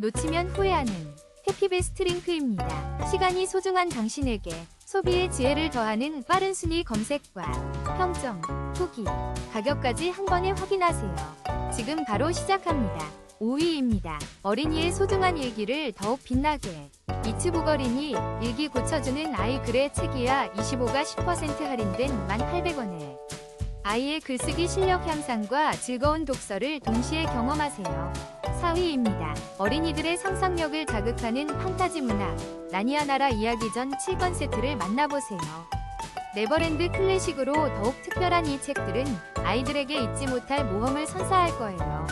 놓치면 후회하는 해피베스트 링크입니다. 시간이 소중한 당신에게 소비의 지혜를 더하는 빠른 순위 검색과 평점, 후기, 가격까지 한 번에 확인하세요. 지금 바로 시작합니다. 5위입니다. 어린이의 소중한 일기를 더욱 빛나게. 이츠부거린이 일기 고쳐주는 아이 글의 책이야 25가 10% 할인된 1,800원에 아이의 글쓰기 실력 향상과 즐거운 독서를 동시에 경험하세요. 4위입니다. 어린이들의 상상력을 자극하는 판타지 문학 나니아 나라 이야기 전 7권 세트를 만나보세요. 네버랜드 클래식으로 더욱 특별한 이 책들은 아이들에게 잊지 못할 모험을 선사할 거예요.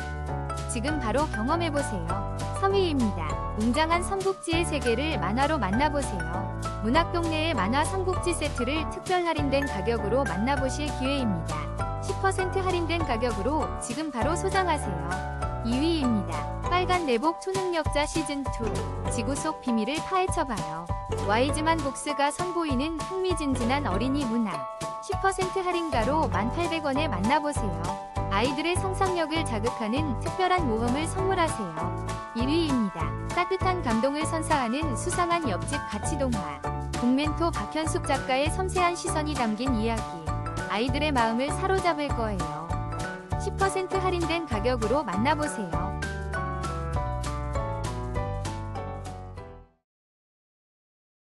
지금 바로 경험해보세요. 3위입니다. 웅장한 삼국지의 세계를 만화로 만나보세요. 문학동네의 만화 삼국지 세트를 특별 할인된 가격으로 만나보실 기회입니다. 10% 할인된 가격으로 지금 바로 소장하세요. 2위입니다. 빨간 내복 초능력자 시즌2 지구 속 비밀을 파헤쳐봐요. 와이즈만 복스가 선보이는 흥미진진한 어린이 문학 10% 할인가로 1,800원에 만나보세요. 아이들의 상상력을 자극하는 특별한 모험을 선물하세요. 1위입니다. 따뜻한 감동을 선사하는 수상한 옆집 가치동화. 동멘토 박현숙 작가의 섬세한 시선이 담긴 이야기. 아이들의 마음을 사로잡을 거예요. 10% 할인된 가격으로 만나보세요.